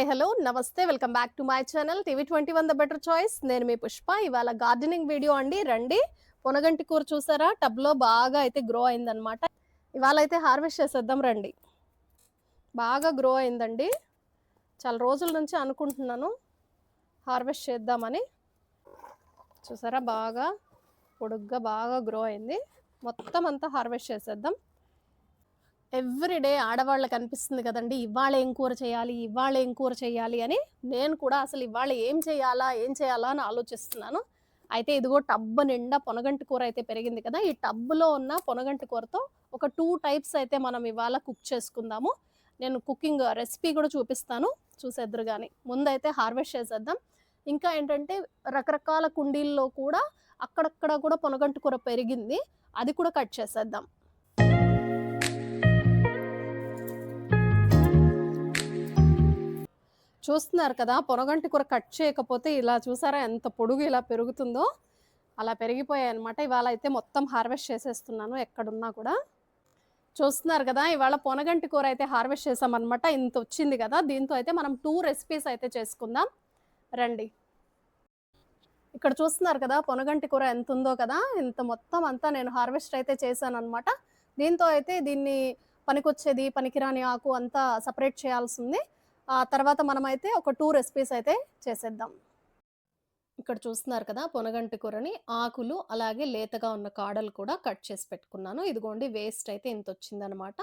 Hi hello namaste welcome back to my channel TV twenty one the better choice. నేను మీ పుష్ప ఇవాళ gardening video అండి. రండి పొనగంటి కూర చూసారా? టబ్లో బాగా అయితే గ్రో అయిందనమాట ఇవాళ అయితే హార్వెస్ట్ చేసేద్దాం రండి. బాగా గ్రో అయిందండి. చాలా రోజుల నుంచి అనుకుంటున్నాను హార్వెస్ట్ చేద్దామని. చూసారా? బాగా పొడుగ్గా బాగా గ్రో అయింది. మొత్తం అంతా హార్వెస్ట్ చేసేద్దాం. ఎవ్రీడే ఆడవాళ్ళకి అనిపిస్తుంది కదండి. ఇవాళ ఏం కూర చేయాలి? ఇవాళ ఏం కూర చేయాలి? అని నేను కూడా అసలు ఇవాళ ఏం చేయాలా? ఏం చేయాలా? అని ఆలోచిస్తున్నాను. అయితే ఇదిగో టబ్ నిండా పొనగంటి కూర అయితే పెరిగింది కదా. ఈ టబ్లో ఉన్న పొనగంటి కూరతో ఒక టూ టైప్స్ అయితే మనం ఇవాళ కుక్ చేసుకుందాము. నేను కుకింగ్ రెసిపీ కూడా చూపిస్తాను. చూసేద్దరు కానీ ముందైతే హార్వెస్ట్ చేసేద్దాం. ఇంకా ఏంటంటే రకరకాల కుండీల్లో కూడా అక్కడక్కడ కూడా పొనగంటి కూర పెరిగింది. అది కూడా కట్ చేసేద్దాం. చూస్తున్నారు కదా పొనగంటి కూర కట్ చేయకపోతే ఇలా చూసారా ఎంత పొడుగు ఇలా పెరుగుతుందో? అలా పెరిగిపోయాయి అనమాట ఇవాళ అయితే మొత్తం హార్వెస్ట్ చేసేస్తున్నాను ఎక్కడున్నా కూడా. చూస్తున్నారు కదా ఇవాళ పొనగంటి కూర అయితే హార్వెస్ట్ చేసామన్నమాట. ఇంత వచ్చింది కదా దీంతో అయితే మనం టూ రెసిపీస్ అయితే చేసుకుందాం. రండి. ఇక్కడ చూస్తున్నారు కదా పొనగంటి కూర ఎంత ఉందో కదా ఇంత మొత్తం అంతా నేను హార్వెస్ట్ అయితే చేశాను అనమాట దీంతో అయితే దీన్ని పనికొచ్చేది పనికిరాని ఆకు అంతా సపరేట్ చేయాల్సింది. ఆ తర్వాత మనమైతే ఒక టూ రెసిపీస్ అయితే చేసేద్దాం. ఇక్కడ చూస్తున్నారు కదా పొనగంటి కూరని ఆకులు అలాగే లేతగా ఉన్న కాడలు కూడా కట్ చేసి పెట్టుకున్నాను. ఇదిగోండి వేస్ట్ అయితే ఇంత వచ్చిందనమాట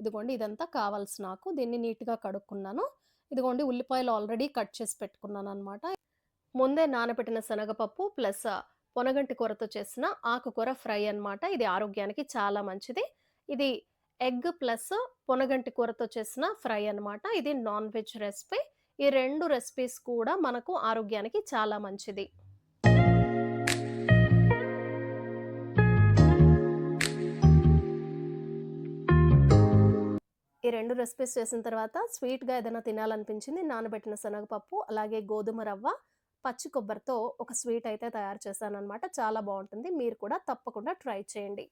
ఇదిగోండి ఇదంతా కావాల్సిన ఆకు దీన్ని నీట్గా కడుక్కున్నాను. ఇదిగోండి ఉల్లిపాయలు ఆల్రెడీ కట్ చేసి పెట్టుకున్నాను అనమాట ముందే నానబెట్టిన శనగపప్పు ప్లస్ పొనగంటి కూరతో చేసిన ఆకుకూర ఫ్రై అన్నమాట. ఇది ఆరోగ్యానికి చాలా మంచిది. ఇది ఎగ్ ప్లస్ పొనగంటి కూరతో చేసిన ఫ్రై అన్నమాట. ఇది నాన్ వెజ్ రెసిపీ. ఈ రెండు రెసిపీస్ కూడా మనకు ఆరోగ్యానికి చాలా మంచిది. ఈ రెండు రెసిపీస్ చేసిన తర్వాత స్వీట్గా ఏదైనా తినాలనిపించింది నానబెట్టిన శనగపప్పు అలాగే గోధుమ రవ్వ పచ్చి కొబ్బరితో ఒక స్వీట్ అయితే తయారు చేశాను అనమాట చాలా బాగుంటుంది. మీరు కూడా తప్పకుండా ట్రై చేయండి.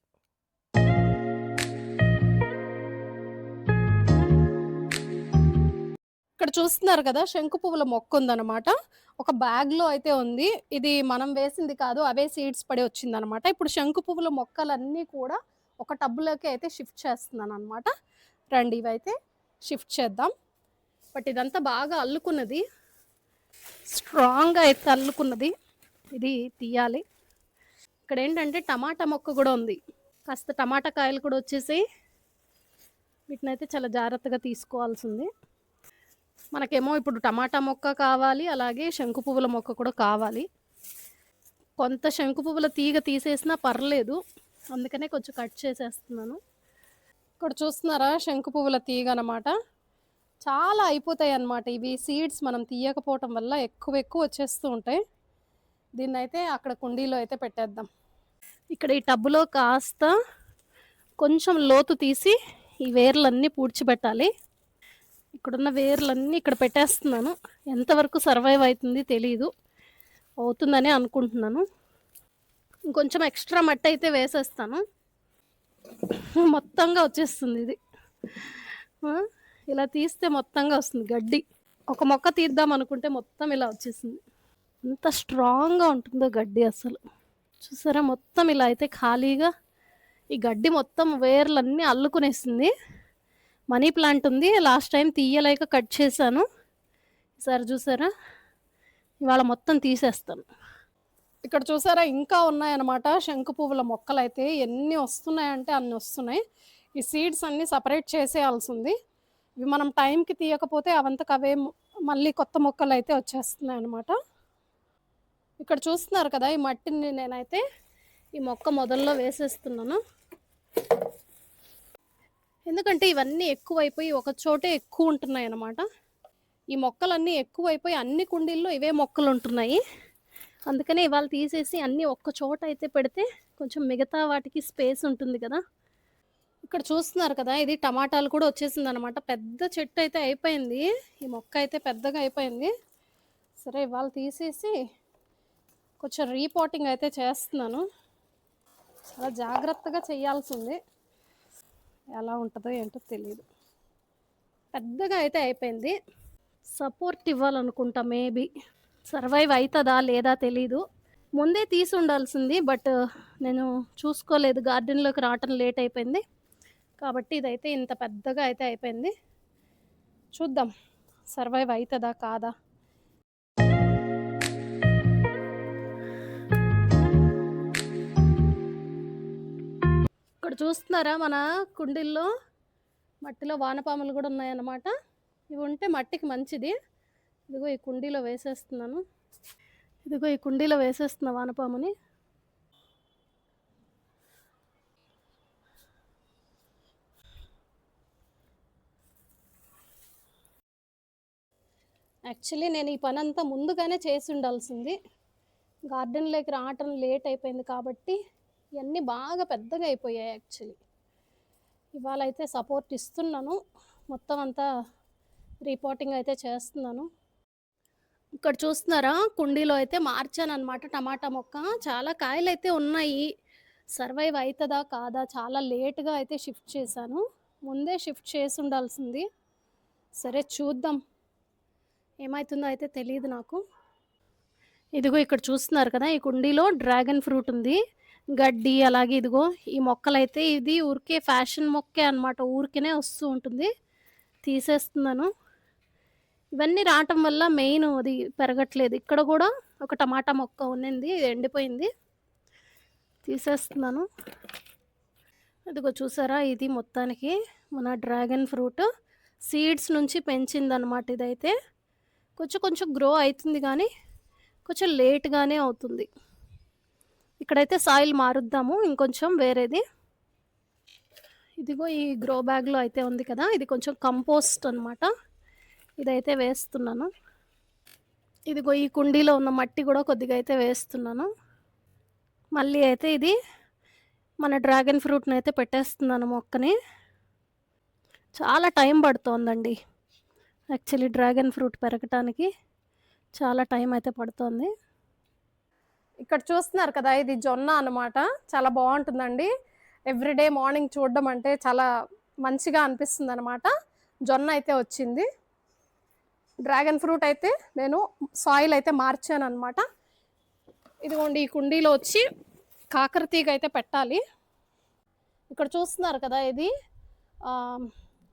ఇక్కడ చూస్తున్నారు కదా శంకు పువ్వుల మొక్క ఉందన్నమాట. ఒక బ్యాగ్లో అయితే ఉంది. ఇది మనం వేసింది కాదు అవే సీడ్స్ పడి వచ్చిందనమాట ఇప్పుడు శంకు పువ్వుల మొక్కలన్నీ కూడా ఒక టబ్బులోకి అయితే షిఫ్ట్ చేస్తున్నాను అనమాట రండి ఇవైతే షిఫ్ట్ చేద్దాం. బట్ ఇదంతా బాగా అల్లుకున్నది. స్ట్రాంగ్గా అయితే అల్లుకున్నది. ఇది తీయాలి. ఇక్కడ ఏంటంటే టమాటా మొక్క కూడా ఉంది. కాస్త టమాటా కాయలు కూడా వచ్చేసి వీటినైతే చాలా జాగ్రత్తగా తీసుకోవాల్సి ఉంది మనకేమో ఇప్పుడు టమాటా మొక్క కావాలి అలాగే శంకు పువ్వుల మొక్క కూడా కావాలి. కొంత శంకు పువ్వుల తీగ తీసేసినా పర్లేదు అందుకనే కొంచెం కట్ చేసేస్తున్నాను. ఇక్కడ చూస్తున్నారా? శంకు పువ్వుల తీగ అనమాట చాలా అయిపోతాయి అన్నమాట ఇవి సీడ్స్ మనం తీయకపోవటం వల్ల ఎక్కువ ఎక్కువ వచ్చేస్తూ ఉంటాయి. దీన్ని అయితే అక్కడ కుండీలో అయితే పెట్టేద్దాం. ఇక్కడ ఈ టబ్బులో కాస్త కొంచెం లోతు తీసి ఈ వేర్లన్నీ పూడ్చిపెట్టాలి. ఇక్కడున్న వేర్లన్నీ ఇక్కడ పెట్టేస్తున్నాను. ఎంతవరకు సర్వైవ్ అవుతుంది తెలీదు. అవుతుందని అనుకుంటున్నాను. ఇంకొంచెం ఎక్స్ట్రా మట్టి అయితే వేసేస్తాను. మొత్తంగా వచ్చేస్తుంది ఇది. ఇలా తీస్తే మొత్తంగా వస్తుంది గడ్డి. ఒక మొక్క తీద్దాం అనుకుంటే మొత్తం ఇలా వచ్చేసింది ఎంత స్ట్రాంగ్గా ఉంటుందో గడ్డి అసలు. చూసారా? మొత్తం ఇలా అయితే ఖాళీగా ఈ గడ్డి మొత్తం వేర్లన్నీ అల్లుకునేసింది. మనీ ప్లాంట్ ఉంది. లాస్ట్ టైం తీయలేక కట్ చేశాను. ఈసారి చూసారా? ఇవాళ మొత్తం తీసేస్తాను. ఇక్కడ చూసారా? ఇంకా ఉన్నాయన్నమాట. శంకు పువ్వుల మొక్కలు అయితే ఎన్ని వస్తున్నాయంటే అన్ని వస్తున్నాయి. ఈ సీడ్స్ అన్నీ సపరేట్ చేసేయాల్సి ఉంది. ఇవి మనం టైంకి తీయకపోతే అవంతకు అవే మళ్ళీ కొత్త మొక్కలు అయితే వచ్చేస్తున్నాయి అనమాట ఇక్కడ చూస్తున్నారు కదా ఈ మట్టిని నేనైతే ఈ మొక్క మొదల్లో వేసేస్తున్నాను. ఎందుకంటే ఇవన్నీ ఎక్కువైపోయి ఒక చోటే ఎక్కువ ఉంటున్నాయి అన్నమాట ఈ మొక్కలన్నీ ఎక్కువైపోయి అన్ని కుండీల్లో ఇవే మొక్కలు ఉంటున్నాయి అందుకనే ఇవాళ తీసేసి అన్నీ ఒక్క చోట అయితే పెడితే కొంచెం మిగతా వాటికి స్పేస్ ఉంటుంది కదా. ఇక్కడ చూస్తున్నారు కదా ఇది టమాటాలు కూడా వచ్చేసింది అనమాట పెద్ద చెట్టు అయితే అయిపోయింది. ఈ మొక్క అయితే పెద్దగా అయిపోయింది. సరే ఇవాళ తీసేసి కొంచెం రీపోటింగ్ అయితే చేస్తున్నాను. చాలా జాగ్రత్తగా చేయాల్సింది. ఎలా ఉంటుందో ఏంటో తెలియదు పెద్దగా అయితే అయిపోయింది. Support ఇవ్వాలనుకుంటా maybe. సర్వైవ్ అవుతుందా లేదా తెలీదు. ముందే తీసి ఉండాల్సింది బట్ నేను చూసుకోలేదు. గార్డెన్లోకి రావటం లేట్ అయిపోయింది. కాబట్టి ఇదైతే ఇంత పెద్దగా అయితే అయిపోయింది. చూద్దాం. సర్వైవ్ అవుతుందా కాదా? ఇక్కడ చూస్తున్నారా మన కుండీల్లో? మట్టిలో వానపాములు కూడా ఉన్నాయన్నమాట. ఇవి ఉంటే మట్టికి మంచిది. ఇదిగో ఈ కుండీలో వేసేస్తున్నాను. ఇదిగో ఈ కుండీలో వేసేస్తున్న వానపాముని. యాక్చువల్లీ నేను ఈ పని అంతా ముందుగానే చేసి ఉండాల్సింది. గార్డెన్లోకి రావటం లేట్ అయిపోయింది కాబట్టి ఇవన్నీ బాగా పెద్దగా అయిపోయాయి యాక్చువల్లీ. ఇవాళ అయితే సపోర్ట్ ఇస్తున్నాను. మొత్తం అంతా రిపోర్టింగ్ అయితే చేస్తున్నాను. ఇక్కడ చూస్తున్నారా? కుండీలో అయితే మార్చాను అనమాట టమాటా మొక్క. చాలా కాయలు అయితే ఉన్నాయి. సర్వైవ్ అవుతుందా కాదా? చాలా లేట్గా అయితే షిఫ్ట్ చేశాను. ముందే షిఫ్ట్ చేసి ఉండాల్సింది. సరే చూద్దాం. ఏమవుతుందో అయితే తెలియదు నాకు. ఇదిగో ఇక్కడ చూస్తున్నారు కదా? ఈ కుండీలో డ్రాగన్ ఫ్రూట్ ఉంది. గడ్డి అలాగే ఇదిగో ఈ మొక్కలైతే ఇది ఊరికే ఫ్యాషన్ మొక్కే అనమాట ఊరికేనే వస్తూ ఉంటుంది. తీసేస్తున్నాను. ఇవన్నీ రావటం వల్ల మెయిన్ అది పెరగట్లేదు. ఇక్కడ కూడా ఒక టమాటా మొక్క ఉన్నింది ఎండిపోయింది. తీసేస్తున్నాను. ఇదిగో చూసారా? ఇది మొత్తానికి మన డ్రాగన్ ఫ్రూట్ సీడ్స్ నుంచి పెంచిందనమాట ఇదైతే. కొంచెం కొంచెం గ్రో అవుతుంది కానీ కొంచెం లేట్గానే అవుతుంది. ఇక్కడైతే సాయిల్ మారుద్దాము. ఇంకొంచెం వేరేది. ఇదిగో ఈ గ్రో బ్యాగ్లో అయితే ఉంది కదా. ఇది కొంచెం కంపోస్ట్ అనమాట ఇదైతే వేస్తున్నాను. ఇదిగో ఈ కుండీలో ఉన్న మట్టి కూడా కొద్దిగా అయితే వేస్తున్నాను. మళ్ళీ అయితే ఇది మన డ్రాగన్ ఫ్రూట్ని అయితే పెట్టేస్తున్నాను మొక్కని. చాలా టైం పడుతోందండి. యాక్చువల్లీ డ్రాగన్ ఫ్రూట్ పెరగటానికి చాలా టైం అయితే పడుతోంది. ఇక్కడ చూస్తున్నారు కదా ఇది జొన్న అనమాట చాలా బాగుంటుందండి. ఎవ్రీడే మార్నింగ్ చూడడం అంటే చాలా మంచిగా అనిపిస్తుంది అనమాట జొన్న అయితే వచ్చింది. డ్రాగన్ ఫ్రూట్ అయితే నేను సాయిల్ అయితే మార్చాను అనమాట ఇదిగోండి ఈ కుండీలో వచ్చి కాకరతీగ అయితే పెట్టాలి. ఇక్కడ చూస్తున్నారు కదా ఇది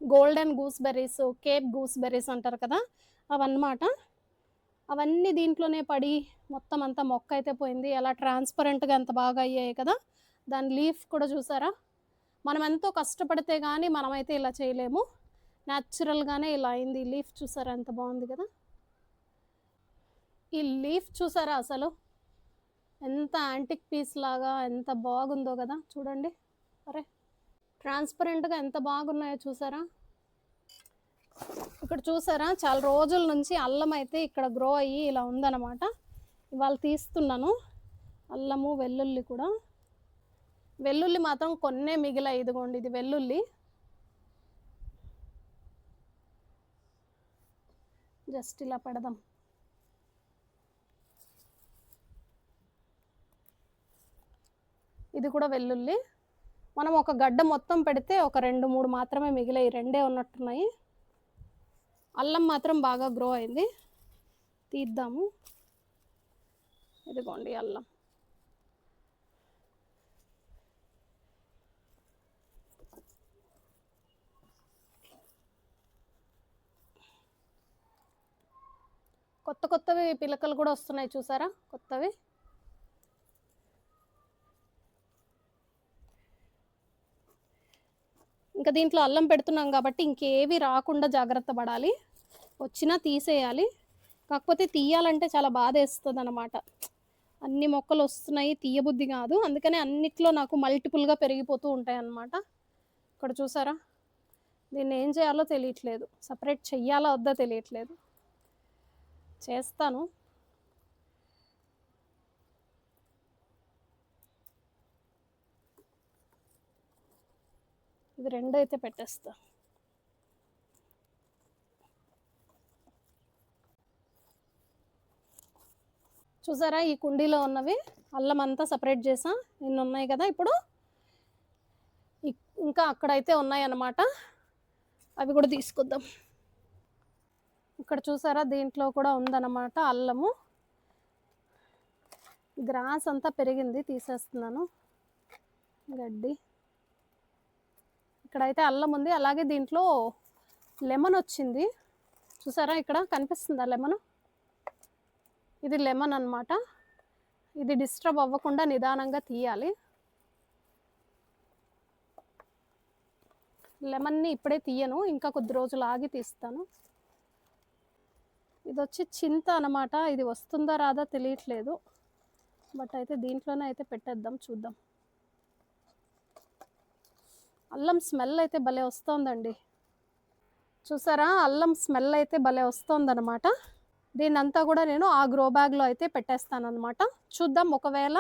గోల్డెన్ గూస్బెర్రీస్ కేప్ గూస్బెర్రీస్ అంటారు కదా అవన్నమాట. అవన్నీ దీంట్లోనే పడి మొత్తం అంతా మొక్క అయితే పోయింది. అలా ట్రాన్స్పరెంట్గా ఎంత బాగా అయ్యాయి కదా దాని లీఫ్ కూడా చూసారా? మనం ఎంతో కష్టపడితే కానీ మనమైతే ఇలా చేయలేము. న్యాచురల్గానే ఇలా అయింది. లీఫ్ చూసారా? ఎంత బాగుంది కదా. ఈ లీఫ్ చూసారా అసలు? ఎంత యాంటిక్ పీస్ లాగా ఎంత బాగుందో కదా. చూడండి. అరే ట్రాన్స్పరెంట్గా ఎంత బాగున్నాయో చూసారా? ఇక్కడ చూసారా? చాలా రోజుల నుంచి అల్లం అయితే ఇక్కడ గ్రో అయ్యి ఇలా ఉందన్నమాట. ఇవాళ తీస్తున్నాను. అల్లము వెల్లుల్లి కూడా. వెల్లుల్లి మాత్రం కొన్నే మిగిలాయి ఇదిగోండి ఇది వెల్లుల్లి. జస్ట్ ఇలా పెడదాం. ఇది కూడా వెల్లుల్లి. మనం ఒక గడ్డ మొత్తం పెడితే ఒక రెండు మూడు మాత్రమే మిగిలాయి రెండే ఉన్నట్టున్నాయి. అల్లం మాత్రం బాగా గ్రో అయింది. తీద్దాము. ఇదిగోండి అల్లం. కొత్త కొత్తవి పిలకలు కూడా వస్తున్నాయి చూసారా? కొత్తవి. ఇంకా దీంట్లో అల్లం పెడుతున్నాం కాబట్టి ఇంకేవి రాకుండా జాగ్రత్త పడాలి. వచ్చినా తీసేయాలి. కాకపోతే తీయాలంటే చాలా బాధ వేస్తుంది అనమాట అన్ని మొక్కలు వస్తున్నాయి తీయబుద్ధి కాదు. అందుకనే అన్నిట్లో నాకు మల్టిపుల్గా పెరిగిపోతూ ఉంటాయి అన్నమాట ఇక్కడ చూసారా? దీన్ని ఏం చేయాలో తెలియట్లేదు. సపరేట్ చెయ్యాలా వద్దా తెలియట్లేదు. చేస్తాను. ఇవి రెండు అయితే పెట్టేస్తా. చూసారా ఈ కుండీలో ఉన్నవి? అల్లం అంతా సపరేట్ చేసా. ఇన్ని ఉన్నాయి కదా ఇప్పుడు. ఇంకా అక్కడైతే ఉన్నాయి అన్నమాట అవి కూడా తీసుకుందాం ఇక్కడ చూసారా? దీంట్లో కూడా ఉందన్నమాట అల్లము. గ్రాస్ అంతా పెరిగింది తీసేస్తున్నాను. గడ్డి. ఇక్కడైతే అల్లం ఉంది. అలాగే దీంట్లో లెమన్ వచ్చింది. చూసారా? ఇక్కడ కనిపిస్తుందా లెమన్? ఇది లెమన్ అనమాట ఇది డిస్టర్బ్ అవ్వకుండా నిదానంగా తీయాలి. లెమన్ని ఇప్పుడే తీయను. ఇంకా కొద్ది రోజులు ఆగి తీస్తాను. ఇది వచ్చి చింత అనమాట ఇది వస్తుందా రాదా తెలియట్లేదు. బట్ అయితే దీంట్లోనే అయితే పెట్టేద్దాం. చూద్దాం. అల్లం స్మెల్ అయితే భలే వస్తోందండి. చూసారా? అల్లం స్మెల్ అయితే భలే వస్తుందన్నమాట. దీని అంతా కూడా నేను ఆ గ్రో బ్యాగ్లో అయితే పెట్టేస్తాను అనమాట చూద్దాం ఒకవేళ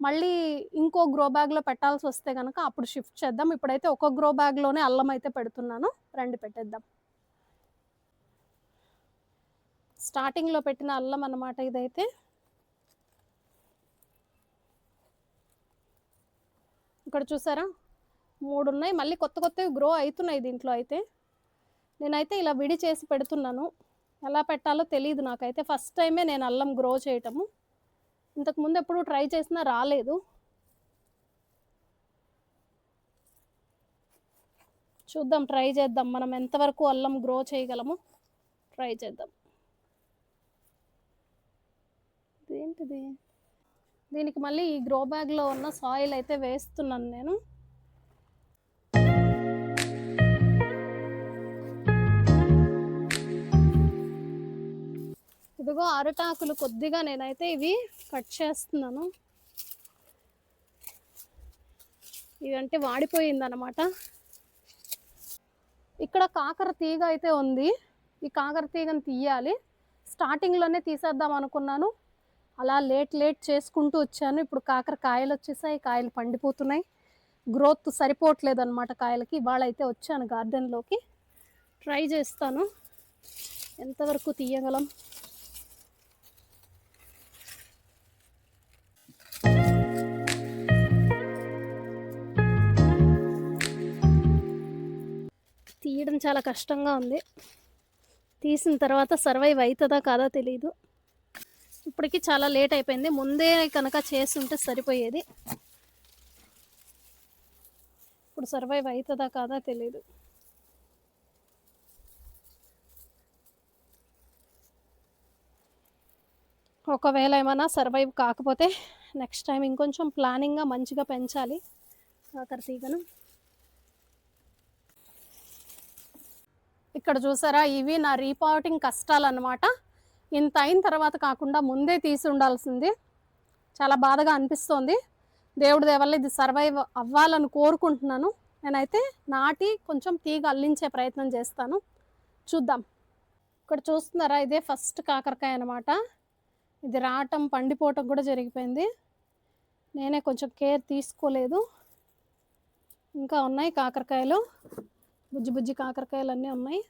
మళ్ళీ ఇంకో గ్రో బ్యాగ్లో పెట్టాల్సి వస్తే కనుక అప్పుడు షిఫ్ట్ చేద్దాం. ఇప్పుడైతే ఒక గ్రో బ్యాగ్లోనే అల్లం అయితే పెడుతున్నాను. రండి పెట్టేద్దాం. స్టార్టింగ్లో పెట్టిన అల్లం అన్నమాట ఇదైతే. ఇక్కడ చూసారా? మూడు ఉన్నాయి మళ్ళీ కొత్త కొత్తవి గ్రో అవుతున్నాయి దీంట్లో అయితే. నేనైతే ఇలా విడి చేసి పెడుతున్నాను. ఎలా పెట్టాలో తెలియదు నాకైతే. ఫస్ట్ టైమే నేను అల్లం గ్రో చేయటము. ఇంతకుముందు ఎప్పుడు ట్రై చేసినా రాలేదు. చూద్దాం ట్రై చేద్దాం. మనం ఎంతవరకు అల్లం గ్రో చేయగలము ట్రై చేద్దాం. ఏంటిది దీనికి మళ్ళీ ఈ గ్రో బ్యాగ్లో ఉన్న సాయిల్ అయితే వేస్తున్నాను నేను. ఇదిగో అరటాకులు కొద్దిగా నేనైతే ఇవి కట్ చేస్తున్నాను. ఇవంటే వాడిపోయిందనమాట ఇక్కడ కాకర తీగ అయితే ఉంది. ఈ కాకర తీగని తీయాలి. స్టార్టింగ్లోనే తీసేద్దాం అనుకున్నాను. అలా లేట్ లేట్ చేసుకుంటూ వచ్చాను. ఇప్పుడు కాకర కాయలు వచ్చేసాయి. కాయలు పండిపోతున్నాయి. గ్రోత్ సరిపోవట్లేదు అనమాట కాయలకి. ఇవాళ అయితే వచ్చాను గార్డెన్లోకి ట్రై చేస్తాను. ఎంతవరకు తీయగలం? తీయడం చాలా కష్టంగా ఉంది. తీసిన తర్వాత సర్వైవ్ అవుతుందా కాదా తెలియదు ఇప్పటికి చాలా లేట్ అయిపోయింది. ముందే కనుక చేస్తుంటే సరిపోయేది. ఇప్పుడు సర్వైవ్ అవుతుందా కాదా తెలియదు ఒకవేళ ఏమైనా సర్వైవ్ కాకపోతే నెక్స్ట్ టైం ఇంకొంచెం ప్లానింగ్గా మంచిగా పెంచాలి. కాకర తీగను. ఇక్కడ చూసారా? ఇవి నా రీపాటింగ్ కష్టాలు అనమాట ఇంత అయిన తర్వాత కాకుండా ముందే తీసి ఉండాల్సింది. చాలా బాధగా అనిపిస్తోంది. దేవుడి దేవల్ల ఇది సర్వైవ్ అవ్వాలని కోరుకుంటున్నాను. నేనైతే నాటి కొంచెం తీగ అల్లించే ప్రయత్నం చేస్తాను. చూద్దాం. ఇక్కడ చూస్తున్నారా? ఇదే ఫస్ట్ కాకరకాయ అనమాట ఇది రావటం పండిపోవటం కూడా జరిగిపోయింది. నేనే కొంచెం కేర్ తీసుకోలేదు. ఇంకా ఉన్నాయి కాకరకాయలు. బుజ్జి బుజ్జి కాకరకాయలు అన్నీ ఉన్నాయి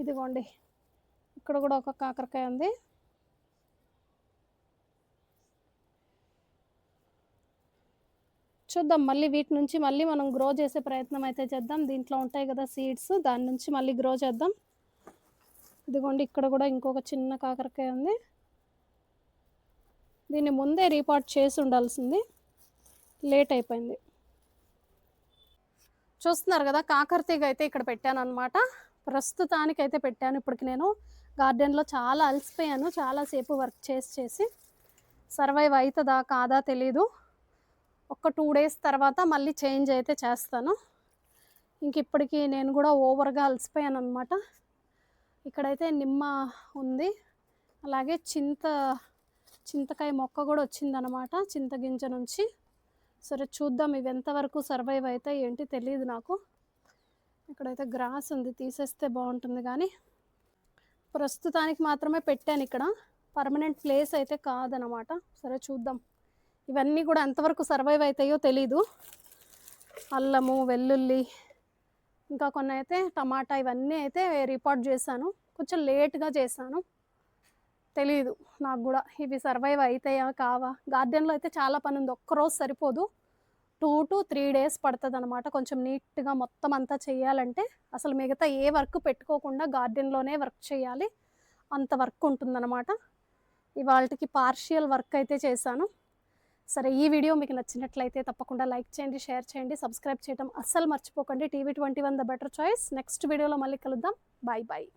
ఇదిగోండి ఇక్కడ కూడా ఒక కాకరకాయ ఉంది. చూద్దాం మళ్ళీ వీటి నుంచి మళ్ళీ మనం గ్రో చేసే ప్రయత్నం అయితే చేద్దాం. దీంట్లో ఉంటాయి కదా సీడ్స్ దాని నుంచి మళ్ళీ గ్రో చేద్దాం. ఇదిగోండి ఇక్కడ కూడా ఇంకొక చిన్న కాకరకాయ ఉంది. దీన్ని ముందే రీపార్ట్ చేసి ఉండాల్సింది. లేట్ అయిపోయింది. చూస్తున్నారు కదా కాకరతీగ అయితే ఇక్కడ పెట్టాను అనమాట ప్రస్తుతానికి అయితే పెట్టాను. ఇప్పటికి నేను గార్డెన్లో చాలా అలసిపోయాను. చాలాసేపు వర్క్ చేసి చేసి సర్వైవ్ అవుతుందా కాదా తెలీదు. ఒక టూ డేస్ తర్వాత మళ్ళీ చేంజ్ అయితే చేస్తాను. ఇంక ఇప్పటికి నేను కూడా ఓవర్గా అలసిపోయాను అనమాట ఇక్కడైతే నిమ్మ ఉంది. అలాగే చింత చింతకాయ మొక్క కూడా వచ్చిందనమాట చింతగింజ నుంచి. సరే చూద్దాం ఇవి ఎంతవరకు సర్వైవ్ అవుతాయి ఏంటి తెలియదు నాకు. ఇక్కడైతే గ్రాస్ ఉంది తీసేస్తే బాగుంటుంది కానీ ప్రస్తుతానికి మాత్రమే పెట్టాను ఇక్కడ. పర్మనెంట్ ప్లేస్ అయితే కాదనమాట. సరే చూద్దాం. ఇవన్నీ కూడా ఎంతవరకు సర్వైవ్ అవుతాయో తెలీదు. అల్లము వెల్లుల్లి ఇంకా కొన్ని అయితే టమాటా ఇవన్నీ అయితే రిపోర్ట్ చేశాను. కొంచెం లేట్గా చేశాను. తెలియదు నాకు కూడా ఇవి సర్వైవ్ అవుతాయా కావా? గార్డెన్లో అయితే చాలా పని ఉంది. ఒక్కరోజు సరిపోదు. టూ టు త్రీ డేస్ పడుతుంది అనమాట కొంచెం నీట్గా మొత్తం అంతా చేయాలంటే అసలు మిగతా ఏ వర్క్ పెట్టుకోకుండా గార్డెన్లోనే వర్క్ చేయాలి. అంత వర్క్ ఉంటుందన్నమాట. ఇవాళకి పార్షియల్ వర్క్ అయితే చేశాను. సరే ఈ వీడియో మీకు నచ్చినట్లయితే తప్పకుండా లైక్ చేయండి షేర్ చేయండి సబ్స్క్రైబ్ చేయడం అస్సలు మర్చిపోకండి. TV twenty one the better choice. Next వీడియోలో మళ్ళీ కలుద్దాం. Bye bye